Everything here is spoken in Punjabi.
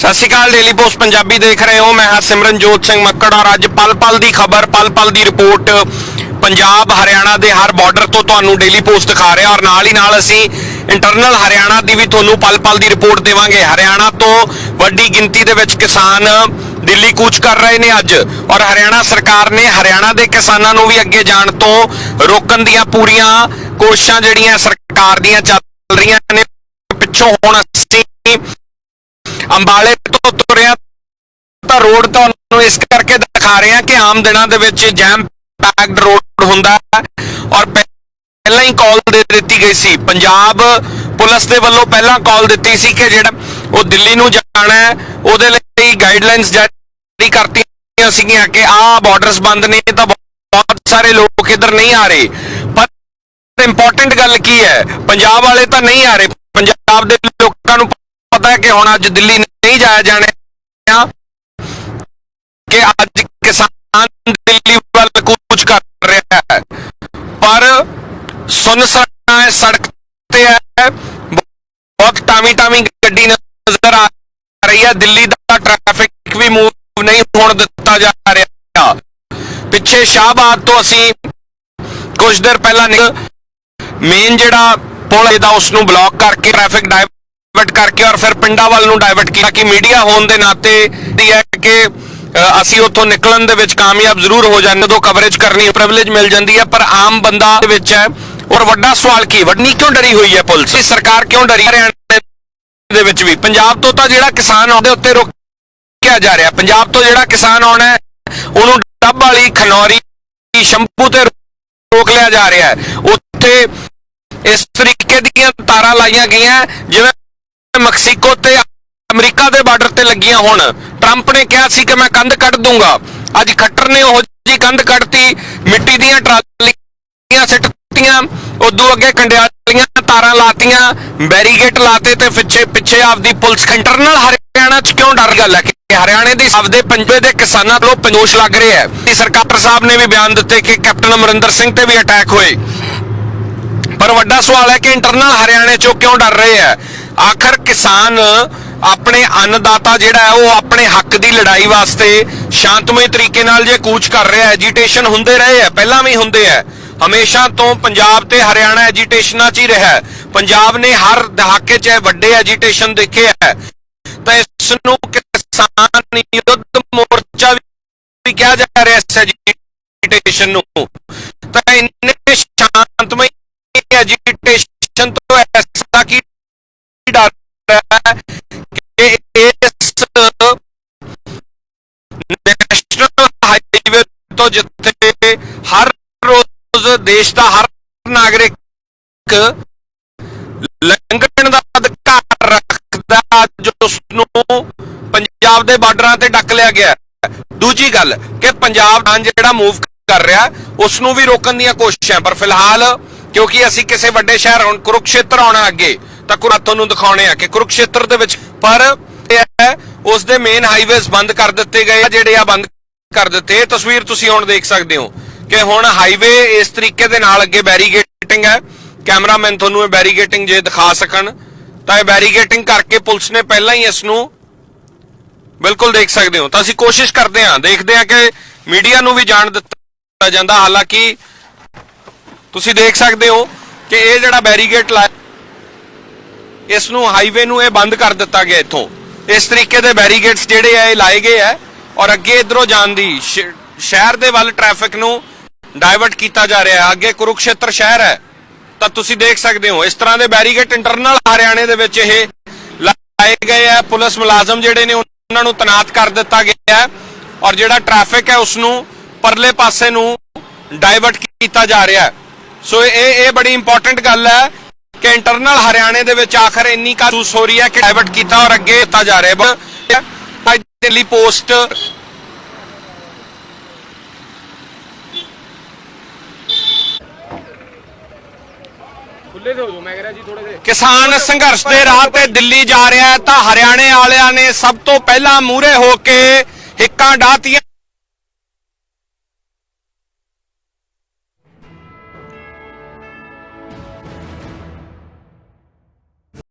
ਸਤਿ ਸ਼੍ਰੀ ਅਕਾਲ ਡੇਲੀ ਪੋਸਟ ਪੰਜਾਬੀ ਦੇਖ ਰਹੇ ਹੋ। ਮੈਂ ਹਾਂ ਸਿਮਰਨਜੋਤ ਸਿੰਘ ਮੱਕੜ ਔਰ ਅੱਜ ਪਲ ਪਲ ਦੀ ਖਬਰ ਪਲ ਪਲ ਦੀ ਰਿਪੋਰਟ ਪੰਜਾਬ ਹਰਿਆਣਾ ਦੇ ਹਰ ਬਾਰਡਰ ਤੋਂ ਤੁਹਾਨੂੰ ਡੇਲੀ ਪੋਸਟ ਦਿਖਾ ਰਿਹਾ ਔਰ ਨਾਲ ਹੀ ਨਾਲ ਅਸੀਂ ਇੰਟਰਨਲ ਹਰਿਆਣਾ ਦੀ ਵੀ ਤੁਹਾਨੂੰ ਪਲ ਪਲ ਦੀ ਰਿਪੋਰਟ ਦੇਵਾਂਗੇ। ਹਰਿਆਣਾ ਤੋਂ ਵੱਡੀ ਗਿਣਤੀ ਦੇ ਵਿੱਚ ਕਿਸਾਨ ਦਿੱਲੀ ਕੂਚ ਕਰ ਰਹੇ ਨੇ ਅੱਜ ਔਰ ਹਰਿਆਣਾ ਸਰਕਾਰ ਨੇ ਹਰਿਆਣਾ ਦੇ ਕਿਸਾਨਾਂ ਨੂੰ ਵੀ ਅੱਗੇ ਜਾਣ ਤੋਂ ਰੋਕਣ ਦੀਆਂ ਪੂਰੀਆਂ ਕੋਸ਼ਿਸ਼ਾਂ ਜਿਹੜੀਆਂ ਸਰਕਾਰ ਦੀਆਂ ਚੱਲ ਰਹੀਆਂ ਨੇ, ਪਿੱਛੋਂ ਹੁਣ ਅਸੀਂ ਅੰਬਾਲੇ ਤੋਂ ਤੁਰਿਆ ਤਾਂ ਰੋਡ ਤੁਹਾਨੂੰ ਇਸ ਕਰਕੇ ਦਿਖਾ ਰਹੇ ਹਾਂ ਕਿ ਆਮ ਦਿਨਾਂ ਦੇ ਵਿੱਚ ਜੈਮ ਪੈਕਡ ਰੋਡ ਹੁੰਦਾ ਔਰ ਪਹਿਲਾਂ ਹੀ ਕਾਲ ਦੇ ਦਿੱਤੀ ਗਈ ਸੀ। ਪੰਜਾਬ ਪੁਲਿਸ ਦੇ ਵੱਲੋਂ ਪਹਿਲਾਂ ਕਾਲ ਦਿੱਤੀ ਸੀ ਕਿ ਜਿਹੜਾ ਉਹ ਦਿੱਲੀ ਨੂੰ ਜਾਣਾ ਹੈ, ਉਹਦੇ ਲਈ ਗਾਈਡਲਾਈਨਸ ਜਾਰੀ ਕਰਤੀਆਂ ਸੀਗੀਆਂ ਕਿ ਆਹ ਬਾਰਡਰਸ ਬੰਦ ਨੇ ਤਾਂ ਬਹੁਤ ਸਾਰੇ ਲੋਕ ਇੱਧਰ ਨਹੀਂ ਆ ਰਹੇ। ਪਰ ਇੰਪੋਰਟੈਂਟ ਗੱਲ ਕੀ ਹੈ? ਪੰਜਾਬ ਵਾਲੇ ਤਾਂ ਨਹੀਂ ਆ ਰਹੇ। ਪੰਜਾਬ ਦੇ ਲੋਕਾਂ ਨੂੰ ਪਤਾ ਹੈ ਕਿ ਹੁਣ ਅੱਜ ਦਿੱਲੀ ਨਹੀਂ ਜਾਇਆ ਜਾਣਾ ਕਿ ਅੱਜ ਕਿਸਾਨ ਦਿੱਲੀ ਵੱਲ ਕੂਚ ਕਰ ਰਿਹਾ ਹੈ। ਪਰ ਸੁਨਸਾਨ ਸੜਕ ਤੇ ਹੈ। ਬਹੁਤ ਟਾਵੀ ਟਾਵੀ ਗੱਡੀ ਨਜ਼ਰ ਆ ਰਹੀ ਹੈ। ਦਿੱਲੀ ਦਾ ਟ੍ਰੈਫਿਕ ਵੀ ਮੂਵ ਨਹੀਂ ਹੋਣ ਦਿੱਤਾ ਜਾ ਰਿਹਾ। ਪਿੱਛੇ ਸ਼ਾਹਬਾਦ ਤੋਂ ਅਸੀਂ ਕੁਝ ਦੇਰ ਪਹਿਲਾਂ ਮੇਨ ਜਿਹੜਾ ਪੁਲ ਇਹਦਾ ਉਸ ਨੂੰ ਬਲੌਕ ਕਰਕੇ ਟ੍ਰੈਫਿਕ ਡਾਇਵਰਟ ਕਰਕੇ ਔਰ ਫਿਰ ਪਿੰਡਾਂ ਵੱਲ ਨੂੰ ਡਾਇਵਰਟ ਕੀਤਾ ਕਿ ਮੀਡੀਆ ਹੋਣ ਦੇ ਨਾਤੇ ਇਹ ਹੈ ਕਿ ਅਸੀਂ ਉੱਥੋਂ ਨਿਕਲਣ ਦੇ ਵਿੱਚ ਕਾਮਯਾਬ ਜ਼ਰੂਰ ਹੋ ਜਾਂਦੇ ਜਦੋਂ ਕਵਰੇਜ ਕਰਨੀ ਪ੍ਰਿਵਿਲੇਜ ਮਿਲ ਜਾਂਦੀ ਹੈ, ਪਰ ਆਮ ਬੰਦਾ ਦੇ ਵਿੱਚ ਹੈ। ਔਰ ਵੱਡਾ ਸਵਾਲ ਕੀ ਵੱਡੀ ਕਿਉਂ ਡਰੀ ਹੋਈ ਹੈ ਪੁਲਿਸ? ਸਰਕਾਰ ਕਿਉਂ ਡਰੀ ਹਰਿਆਣਾ ਦੇ ਵਿੱਚ ਵੀ। ਪੰਜਾਬ ਤੋਂ ਤਾਂ ਜਿਹੜਾ ਕਿਸਾਨ ਆਉਂਦੇ ਉੱਤੇ ਰੋਕਿਆ ਜਾ ਰਿਹਾ। ਪੰਜਾਬ ਤੋਂ ਜਿਹੜਾ ਕਿਸਾਨ ਆਉਣਾ ਉਹਨੂੰ ਡੱਬ ਵਾਲੀ ਖਨੌਰੀ ਸ਼ੰਪੂ ਤੇ ਰੋਕ ਲਿਆ ਜਾ ਰਿਹਾ ਉੱਥੇ ਇਸ ਤਰੀਕੇ ਦੀਆਂ ਤਾਰਾਂ ਲਾਈਆਂ ਗਈਆਂ, ਜਿਵੇਂ ਮੈਕਸੀਕੋ ਤੇ ਅਮਰੀਕਾ ਦੇ ਬਾਰਡਰ ਤੇ ਲੱਗੀਆਂ ਹੁਣ। ਟਰੰਪ ਨੇ ਕਿਹਾ ਸੀ ਕਿ ਮੈਂ ਕੰਧ ਕੱਢ ਦੂੰਗਾ। ਅੱਜ ਖੱਟਰ ਨੇ ਉਹ ਜੀ ਕੰਧ ਕੱਢਤੀ, ਮਿੱਟੀ ਦੀਆਂ ਟਰਾਲੀਆਂ ਸਿੱਟਤੀਆਂ, ਉਦੋਂ ਅੱਗੇ ਕੰਡਿਆਲੀਆਂ ਤਾਰਾਂ ਲਾਤੀਆਂ, ਬੈਰੀਗੇਟ ਲਾਤੇ ਤੇ ਪਿੱਛੇ ਪਿੱਛੇ ਆਪਦੀ ਪੁਲਿਸ ਇੰਟਰਨਲ ਹਰਿਆਣਾ ਚ ਕਿਉਂ ਡਰ ਗੱਲ ਹੈ? ਕਿ ਹਰਿਆਣੇ ਦੀ ਆਪਦੇ ਪੰਜੇ ਦੇ ਕਿਸਾਨਾਂ ਵੱਲੋਂ ਪੰਜੋਸ਼ ਲੱਗ ਰਿਹਾ ਹੈ। ਕਿ ਸਰਕਾਰ ਸਾਹਿਬ ਨੇ ਵੀ ਬਿਆਨ ਦਿੱਤੇ ਕਿ ਕੈਪਟਨ ਅਮਰਿੰਦਰ ਸਿੰਘ ਤੇ ਵੀ ਅਟੈਕ ਹੋਏ। ਪਰ ਵੱਡਾ ਸਵਾਲ ਹੈ ਕਿ ਇੰਟਰਨਲ ਹਰਿਆਣੇ ਚੋਂ ਕਿਉਂ ਡਰ ਰਹੇ ਹੈ? ਆਖਰ ਕਿਸਾਨ ਆਪਣੇ ਅੰਨਦਾਤਾ ਜਿਹੜਾ ਹੈ, ਉਹ ਆਪਣੇ ਹੱਕ ਦੀ ਲੜਾਈ ਵਾਸਤੇ ਸ਼ਾਂਤਮਈ ਤਰੀਕੇ ਨਾਲ ਜੇ ਕੂਚ ਕਰ ਰਿਹਾ ਐਜੀਟੇਸ਼ਨ ਹੁੰਦੇ ਰਹੇ ਹੈ, ਪਹਿਲਾਂ ਵੀ ਹੁੰਦੇ ਹੈ। ਹਮੇਸ਼ਾ ਤੋਂ ਪੰਜਾਬ ਤੇ ਹਰਿਆਣਾ ਐਜੀਟੇਸ਼ਨਾਂ 'ਚ ਹੀ ਰਿਹਾ ਪੰਜਾਬ ਨੇ ਹਰ ਦਹਾਕੇ 'ਚ ਇਹ ਵੱਡੇ ਐਜੀਟੇਸ਼ਨ ਦੇਖੇ ਹੈ। ਤਾਂ ਇਸ ਨੂੰ ਕਿਸਾਨ ਯੁੱਧ ਮੋਰਚਾ ਵੀ ਕਿਹਾ ਜਾ ਰਿਹਾ ਹੈ ਐਜੀਟੇਸ਼ਨ ਨੂੰ। ਤਾਂ ਇੰਨੇ ਸ਼ਾਂਤਮਈ ਐਜੀਟੇਸ਼ਨ ਤੋਂ ਐਸਾ ਹੈ ਕਿ ਇਸ ਨੈਸ਼ਨਲ ਹਾਈਵੇ ਤੋਂ ਜਿੱਥੇ ਹਰ ਰੋਜ਼ ਦੇਸ਼ ਦਾ ਹਰ ਨਾਗਰਿਕ ਲੰਘਣ ਦਾ ਅਧਿਕਾਰ ਰੱਖਦਾ ਜੋ ਉਸ ਨੂੰ ਪੰਜਾਬ ਦੇ ਬਾਰਡਰਾਂ ਤੇ ਡੱਕ ਲਿਆ ਗਿਆ ਦੂਜੀ ਗੱਲ ਕਿ ਪੰਜਾਬ ਦਾ ਜਿਹੜਾ ਮੂਵ ਕਰ ਰਿਹਾ, ਉਸ ਨੂੰ ਵੀ ਰੋਕਣ ਦੀਆਂ ਕੋਸ਼ਿਸ਼ਾਂ ਪਰ ਫਿਲਹਾਲ, ਕਿਉਂਕਿ ਅਸੀਂ ਕਿਸੇ ਵੱਡੇ ਸ਼ਹਿਰ, ਹੁਣ ਕੁਰੂਕਸ਼ੇਤਰ ਆਉਣਾ ਅੱਗੇ ਤਾਂ ਕੁਰਾ ਤੁਹਾਨੂੰ ਦਿਖਾਉਣੇ ਆ ਕਿ ਕੁਰੂਕਸ਼ੇਤਰ ਦੇ ਵਿੱਚ, ਪਰ ਉਸ ਦੇ ਮੇਨ ਹਾਈਵੇਜ਼ ਬੰਦ ਕਰ ਦਿੱਤੇ ਗਏ ਜਿਹੜੇ ਆ ਬੰਦ ਕਰ ਦਿੱਤੇ। ਤਸਵੀਰ ਤੁਸੀਂ ਹੁਣ ਦੇਖ ਸਕਦੇ ਹੋ ਕਿ ਹੁਣ ਹਾਈਵੇ ਇਸ ਤਰੀਕੇ ਦੇ ਨਾਲ ਅੱਗੇ ਬੈਰੀਗੇਟਿੰਗ ਹੈ। ਕੈਮਰਾਮੈਨ ਤੁਹਾਨੂੰ ਇਹ ਬੈਰੀਗੇਟਿੰਗ ਜੇ ਦਿਖਾ ਸਕਣ, ਤਾਂ ਇਹ ਬੈਰੀਗੇਟਿੰਗ ਕਰਕੇ ਪੁਲਿਸ ਨੇ ਪਹਿਲਾਂ ਹੀ ਇਸ ਨੂੰ ਬਿਲਕੁਲ ਦੇਖ ਸਕਦੇ ਹੋ। ਤਾਂ ਅਸੀਂ ਕੋਸ਼ਿਸ਼ ਕਰਦੇ ਹਾਂ, ਦੇਖਦੇ ਹਾਂ ਕਿ ਮੀਡੀਆ ਨੂੰ ਵੀ ਜਾਣ ਦਿੱਤਾ ਜਾਂਦਾ। ਹਾਲਾਂਕਿ ਤੁਸੀਂ ਦੇਖ ਸਕਦੇ ਹੋ ਕਿ ਇਹ ਜਿਹੜਾ ਬੈਰੀਗੇਟ ਲਾਇਆ ਇਸ ਨੂੰ ਹਾਈਵੇ ਨੂੰ ਇਹ ਬੰਦ ਕਰ ਦਿੱਤਾ ਗਿਆ ਇੱਥੋਂ। ਇਸ ਤਰੀਕੇ ਦੇ ਬੈਰੀਗੇਟਸ ਜਿਹੜੇ ਆ, ਇਹ ਲਾਏ ਗਏ ਆ ਔਰ ਅੱਗੇ ਇਧਰੋਂ ਜਾਣ ਦੀ ਸ਼ਹਿਰ ਦੇ ਵੱਲ ਟ੍ਰੈਫਿਕ ਨੂੰ ਡਾਇਵਰਟ ਕੀਤਾ ਜਾ ਰਿਹਾ ਹੈ। ਅੱਗੇ ਕੁਰੂਕਸ਼ੇਤਰ ਸ਼ਹਿਰ ਹੈ। ਤਾਂ ਤੁਸੀਂ ਦੇਖ ਸਕਦੇ ਹੋ, ਇਸ ਤਰ੍ਹਾਂ ਦੇ ਬੈਰੀਗੇਟ ਇੰਟਰਨਲ ਹਰਿਆਣੇ ਦੇ ਵਿੱਚ ਇਹ ਲਾਏ ਗਏ ਆ। ਪੁਲਿਸ ਮੁਲਾਜ਼ਮ ਜਿਹੜੇ ਨੇ, ਉਹਨਾਂ ਨੂੰ ਤਨਾਤ ਕਰ ਦਿੱਤਾ ਗਿਆ ਹੈ ਔਰ ਜਿਹੜਾ ਟ੍ਰੈਫਿਕ ਹੈ ਉਸ ਨੂੰ ਪਰਲੇ ਪਾਸੇ ਨੂੰ ਡਾਇਵਰਟ ਕੀਤਾ ਜਾ ਰਿਹਾ ਹੈ। ਸੋ ਇਹ ਇਹ ਬੜੀ ਇੰਪੋਰਟੈਂਟ ਗੱਲ ਹੈ ਕਿ ਇੰਟਰਨਲ ਹਰਿਆਣੇ ਦੇ ਵਿੱਚ ਆਖਰ ਇੰਨੀ ਕਾ ਮਹਿਸੂਸ ਹੋ ਰਹੀ ਹੈ ਕਿ ਡਾਇਵਰਟ ਕੀਤਾ ਔਰ ਅੱਗੇ ਦਿੱਤਾ ਜਾ ਰਿਹਾ ਹੈ। ਅੱਜ ਦਿੱਲੀ ਪੋਸਟ ਖੁੱਲੇ ਤੇ ਹੋ ਜਾਓ ਮੈਂ ਕਹਿ ਰਿਹਾ ਜੀ ਥੋੜੇ ਦੇ ਕਿਸਾਨ ਸੰਘਰਸ਼ ਦੇ ਰਾਹ ਤੇ ਦਿੱਲੀ ਜਾ ਰਿਹਾ ਹੈ ਤਾਂ ਹਰਿਆਣੇ ਵਾਲਿਆਂ ਨੇ ਸਭ ਤੋਂ ਪਹਿਲਾਂ ਮੂਹਰੇ ਹੋ ਕੇ ਹਿੱਕਾਂ ਡਾਤੀਆਂ